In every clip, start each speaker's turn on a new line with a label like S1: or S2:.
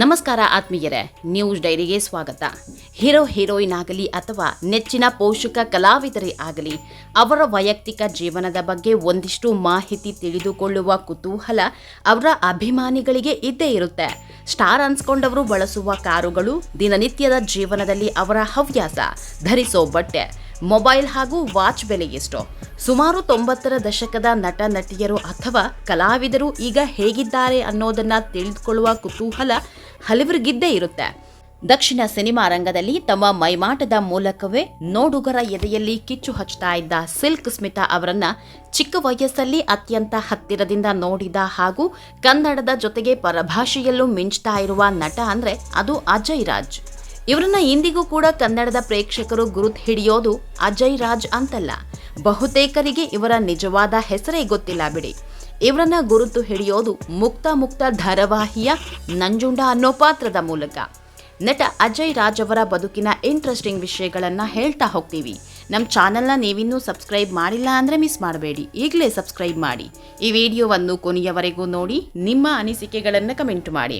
S1: ನಮಸ್ಕಾರ ಆತ್ಮೀಯರೇ, ನ್ಯೂಸ್ ಡೈರಿಗೆ ಸ್ವಾಗತ. ಹೀರೋ ಹೀರೋಯಿನ್ ಆಗಲಿ ಅಥವಾ ನೆಚ್ಚಿನ ಪೋಷಕ ಕಲಾವಿದರೇ ಆಗಲಿ, ಅವರ ವೈಯಕ್ತಿಕ ಜೀವನದ ಬಗ್ಗೆ ಒಂದಿಷ್ಟು ಮಾಹಿತಿ ತಿಳಿದುಕೊಳ್ಳುವ ಕುತೂಹಲ ಅವರ ಅಭಿಮಾನಿಗಳಿಗೆ ಇದ್ದೇ ಇರುತ್ತೆ. ಸ್ಟಾರ್ ಅನ್ಸ್ಕೊಂಡವರು ಬಳಸುವ ಕಾರುಗಳು ದಿನನಿತ್ಯದ ಜೀವನದಲ್ಲಿ ಅವರ ಹವ್ಯಾಸ, ಧರಿಸೋ ಬಟ್ಟೆ ಮೊಬೈಲ್ ಹಾಗೂ ವಾಚ್ ಬೆಲೆ ಎಷ್ಟು? ಸುಮಾರು ತೊಂಬತ್ತರ ದಶಕದ ನಟ, ನಟಿಯರು ಅಥವಾ ಕಲಾವಿದರು ಈಗ ಹೇಗಿದ್ದಾರೆ ಅನ್ನೋದನ್ನ ತಿಳಿದುಕೊಳ್ಳುವ ಕುತೂಹಲ ಹಲವರಿಗಿದ್ದೇ ಇರುತ್ತೆ. ದಕ್ಷಿಣ ಸಿನಿಮಾ ರಂಗದಲ್ಲಿ ತಮ್ಮ ಮೈಮಾಟದ ಮೂಲಕವೇ ನೋಡುಗರ ಎದೆಯಲ್ಲಿ ಕಿಚ್ಚು ಹಚ್ಚುತ್ತಾ ಇದ್ದ ಸಿಲ್ಕ್ ಸ್ಮಿತಾ ಅವರನ್ನ ಚಿಕ್ಕ ವಯಸ್ಸಲ್ಲಿ ಅತ್ಯಂತ ಹತ್ತಿರದಿಂದ ನೋಡಿದ ಹಾಗೂ ಕನ್ನಡದ ಜೊತೆಗೆ ಪರಭಾಷೆಯಲ್ಲೂ ಮಿಂಚ್ತಾ ಇರುವ ನಟ ಅಂದ್ರೆ ಅದು ಅಜಯ್ ರಾಜ್. ಇವರನ್ನ ಇಂದಿಗೂ ಕೂಡ ಕನ್ನಡದ ಪ್ರೇಕ್ಷಕರು ಗುರುತ್ ಹಿಡಿಯೋದು ಅಜಯ್ ರಾಜ್ ಅಂತಲ್ಲ. ಬಹುತೇಕರಿಗೆ ಇವರ ನಿಜವಾದ ಹೆಸರೇ ಗೊತ್ತಿಲ್ಲ ಬಿಡಿ. ಇವರನ್ನ ಗುರುತು ಹಿಡಿಯೋದು ಮುಕ್ತ ಮುಕ್ತ ಧಾರಾವಾಹಿಯ ನಂಜುಂಡ ಅನ್ನೋ ಪಾತ್ರದ ಮೂಲಕ. ನಟ ಅಜಯ್ ರಾಜ್ ಅವರ ಬದುಕಿನ ಇಂಟ್ರೆಸ್ಟಿಂಗ್ ವಿಷಯಗಳನ್ನ ಹೇಳ್ತಾ ಹೋಗ್ತೀವಿ. ನಮ್ಮ ಚಾನಲ್ನ ನೀವಿನ್ನೂ ಸಬ್ಸ್ಕ್ರೈಬ್ ಮಾಡಿಲ್ಲ ಅಂದರೆ ಮಿಸ್ ಮಾಡಬೇಡಿ. ಈಗಲೇ ಸಬ್ಸ್ಕ್ರೈಬ್ ಮಾಡಿ. ಈ ವಿಡಿಯೋವನ್ನು ಕೊನೆಯವರೆಗೂ ನೋಡಿ, ನಿಮ್ಮ ಅನಿಸಿಕೆಗಳನ್ನು ಕಮೆಂಟ್ ಮಾಡಿ.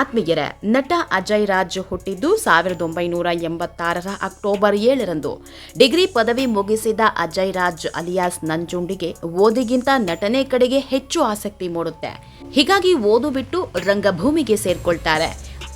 S1: ಆತ್ಮೀಯರ, ನಟ ಅಜಯ್ ರಾಜ್ ಹುಟ್ಟಿದ್ದು ಸಾವಿರದ ಒಂಬೈನೂರ ಎಂಬತ್ತಾರರ ಅಕ್ಟೋಬರ್ ಏಳರಂದು. ಡಿಗ್ರಿ ಪದವಿ ಮುಗಿಸಿದ ಅಜಯ್ ರಾಜ್ ಅಲಿಯಾಸ್ ನಂಜುಂಡಿಗೆ ಓದಿಗಿಂತ ನಟನೆ ಕಡೆಗೆ ಹೆಚ್ಚು ಆಸಕ್ತಿ ಮೂಡುತ್ತೆ. ಹೀಗಾಗಿ ಓದು ಬಿಟ್ಟು ರಂಗಭೂಮಿಗೆ ಸೇರ್ಕೊಳ್ತಾರೆ.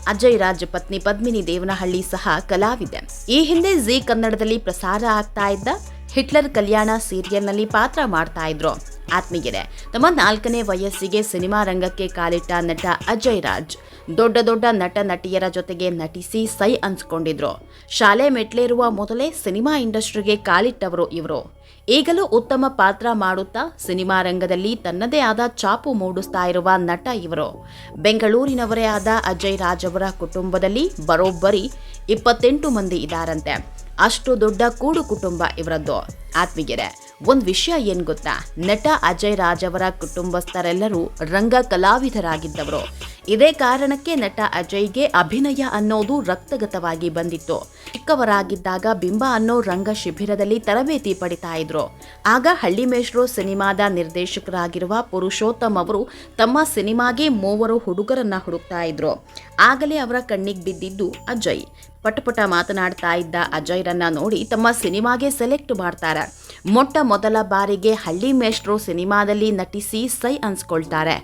S1: ಅಜಯ್ ರಾಜ್ ಪತ್ನಿ ಪದ್ಮಿನಿ ದೇವನಹಳ್ಳಿ ಸಹ ಕಲಾವಿದೆ. ಈ ಹಿಂದೆ ಜಿ ಕನ್ನಡದಲ್ಲಿ ಪ್ರಸಾರ ಆಗ್ತಾ ಇದ್ದ ಹಿಟ್ಲರ್ ಕಲ್ಯಾಣ ಸೀರಿಯಲ್ನಲ್ಲಿ ಪಾತ್ರ ಮಾಡ್ತಾ ಇದ್ರು. ಆತ್ಮೀಯರೇ, ತಮ್ಮ ನಾಲ್ಕನೇ ವಯಸ್ಸಿಗೆ ಸಿನಿಮಾ ರಂಗಕ್ಕೆ ಕಾಲಿಟ್ಟ ನಟ ಅಜಯ್ ರಾಜ್ ದೊಡ್ಡ ದೊಡ್ಡ ನಟ ನಟಿಯರ ಜೊತೆಗೆ ನಟಿಸಿ ಸೈ ಅನ್ಸ್ಕೊಂಡಿದ್ರು. ಶಾಲೆ ಮೆಟ್ಲೇರುವ ಮೊದಲೇ ಸಿನಿಮಾ ಇಂಡಸ್ಟ್ರಿಗೆ ಕಾಲಿಟ್ಟವರು ಇವರು. ಈಗಲೂ ಉತ್ತಮ ಪಾತ್ರ ಮಾಡುತ್ತಾ ಸಿನಿಮಾ ರಂಗದಲ್ಲಿ ತನ್ನದೇ ಆದ ಚಾಪು ಮೂಡಿಸ್ತಾ ಇರುವ ನಟ ಇವರು. ಬೆಂಗಳೂರಿನವರೇ ಆದ ಅಜಯ್ ರಾಜ್ ಅವರ ಕುಟುಂಬದಲ್ಲಿ ಬರೋಬ್ಬರಿ ಇಪ್ಪತ್ತೆಂಟು ಮಂದಿ ಇದ್ದಾರಂತೆ. ಅಷ್ಟು ದೊಡ್ಡ ಕೂಡು ಕುಟುಂಬ ಇವರದ್ದು. ಆತ್ಮೀಯರೇ ಒಂದು ವಿಷಯ ಏನು ಗೊತ್ತಾ? ನಟ ಅಜಯ್ ರಾಜ್ ಅವರ ಕುಟುಂಬಸ್ಥರೆಲ್ಲರೂ ರಂಗ ಕಲಾವಿದರಾಗಿದ್ದವರು. ಇದೇ ಕಾರಣಕ್ಕೆ ನಟ ಅಜಯ್ಗೆ ಅಭಿನಯ ಅನ್ನೋದು ರಕ್ತಗತವಾಗಿ ಬಂದಿತ್ತು. ಚಿಕ್ಕವರಾಗಿದ್ದಾಗ ಬಿಂಬ ಅನ್ನೋ ರಂಗ ಶಿಬಿರದಲ್ಲಿ ತರಬೇತಿ ಪಡಿತಾ ಇದ್ರು. ಆಗ ಹಳ್ಳಿ ಮೇಷ್ರು ಸಿನಿಮಾದ ನಿರ್ದೇಶಕರಾಗಿರುವ ಪುರುಷೋತ್ತಮ್ ಅವರು ತಮ್ಮ ಸಿನಿಮಾಗೆ ಮೂವರು ಹುಡುಗರನ್ನ ಹುಡುಕ್ತಾ ಇದ್ರು. ಆಗಲೇ ಅವರ ಕಣ್ಣಿಗೆ ಬಿದ್ದಿದ್ದು ಅಜಯ್. ಪಟಪಟ ಮಾತನಾಡ್ತಾ ಇದ್ದ ಅಜಯ್ರನ್ನ ನೋಡಿ ತಮ್ಮ ಸಿನಿಮಾಗೆ ಸೆಲೆಕ್ಟ್ ಮಾಡ್ತಾರೆ. ಮೊಟ್ಟ ಮೊದಲ ಬಾರಿಗೆ ಹಳ್ಳಿ ಮೇಷ್ಟ್ರು ಸಿನಿಮಾದಲ್ಲಿ ನಟಿಸಿ ಸೈ ಅನ್ಸ್ಕೊಳ್ತಾರೆ.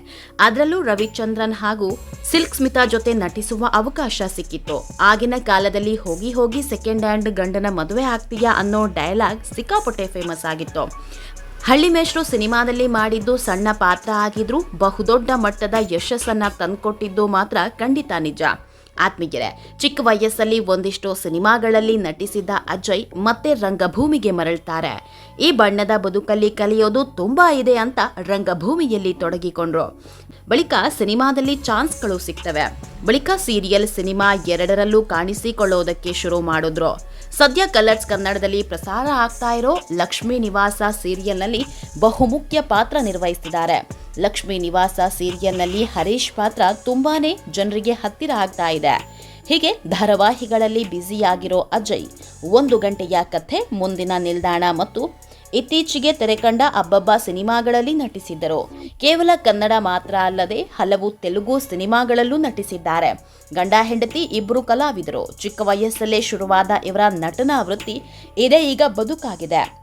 S1: ಅದರಲ್ಲೂ ರವಿಚಂದ್ರನ್ ಹಾಗೂ ಸಿಲ್ಕ್ ಸ್ಮಿತಾ ಜೊತೆ ನಟಿಸುವ ಅವಕಾಶ ಸಿಕ್ಕಿತ್ತು. ಆಗಿನ ಕಾಲದಲ್ಲಿ ಹೋಗಿ ಹೋಗಿ ಸೆಕೆಂಡ್ ಹ್ಯಾಂಡ್ ಗಂಡನ ಮದುವೆ ಆಗ್ತೀಯಾ ಅನ್ನೋ ಡೈಲಾಗ್ ಸಿಕ್ಕಾಪಟ್ಟೆ ಫೇಮಸ್ ಆಗಿತ್ತು. ಹಳ್ಳಿ ಮೇಷ್ಟ್ರು ಸಿನಿಮಾದಲ್ಲಿ ಮಾಡಿದ್ದು ಸಣ್ಣ ಪಾತ್ರ ಆಗಿದ್ರೂ ಬಹುದೊಡ್ಡ ಮಟ್ಟದ ಯಶಸ್ಸನ್ನ ತಂದುಕೊಟ್ಟಿದ್ದು ಮಾತ್ರ ಖಂಡಿತ ನಿಜ. ಆತ್ಮೀಯರೇ, ಚಿಕ್ಕ ವಯಸ್ಸಲ್ಲಿ ಒಂದಿಷ್ಟು ಸಿನಿಮಾಗಳಲ್ಲಿ ನಟಿಸಿದ್ದ ಅಜಯ್ ಮತ್ತೆ ರಂಗಭೂಮಿಗೆ ಮರಳ್ತಾರೆ. ಈ ಬಣ್ಣದ ಬದುಕಲ್ಲಿ ಕಲಿಯೋದು ತುಂಬಾ ಇದೆ ಅಂತ ರಂಗಭೂಮಿಯಲ್ಲಿ ತೊಡಗಿಕೊಂಡ್ರು. ಬಳಿಕ ಸಿನಿಮಾದಲ್ಲಿ ಚಾನ್ಸ್ಗಳು ಸಿಗ್ತವೆ. ಬಳಿಕ ಸೀರಿಯಲ್ ಸಿನಿಮಾ ಎರಡರಲ್ಲೂ ಕಾಣಿಸಿಕೊಳ್ಳೋದಕ್ಕೆ ಶುರು ಮಾಡಿದ್ರು. ಸದ್ಯ ಕಲರ್ಸ್ ಕನ್ನಡದಲ್ಲಿ ಪ್ರಸಾರ ಆಗ್ತಾ ಇರೋ ಲಕ್ಷ್ಮೀ ನಿವಾಸ ಸೀರಿಯಲ್ನಲ್ಲಿ ಬಹುಮುಖ್ಯ ಪಾತ್ರ ನಿರ್ವಹಿಸಿದ್ದಾರೆ. ಲಕ್ಷ್ಮೀ ನಿವಾಸ ಸೀರಿಯಲ್ನಲ್ಲಿ ಹರೀಶ್ ಪಾತ್ರ ತುಂಬಾನೇ ಜನರಿಗೆ ಹತ್ತಿರ ಆಗ್ತಾ ಇದೆ. ಹೀಗೆ ಧಾರಾವಾಹಿಗಳಲ್ಲಿ ಬ್ಯುಸಿಯಾಗಿರೋ ಅಜಯ್ ಒಂದು ಗಂಟೆಯ ಕಥೆ, ಮುಂದಿನ ನಿಲ್ದಾಣ ಮತ್ತು ಇತ್ತೀಚೆಗೆ ತೆರೆಕಂಡ ಅಬ್ಬಬ್ಬ ಸಿನಿಮಾಗಳಲ್ಲಿ ನಟಿಸಿದ್ದರು. ಕೇವಲ ಕನ್ನಡ ಮಾತ್ರ ಅಲ್ಲದೆ ಹಲವು ತೆಲುಗು ಸಿನಿಮಾಗಳಲ್ಲೂ ನಟಿಸಿದ್ದಾರೆ. ಗಂಡ, ಹೆಂಡತಿ ಇಬ್ಬರು ಕಲಾವಿದರು. ಚಿಕ್ಕ ವಯಸ್ಸಲ್ಲೇ ಶುರುವಾದ ಇವರ ನಟನಾ ವೃತ್ತಿ ಇದೇ ಈಗ ಬದುಕಾಗಿದೆ.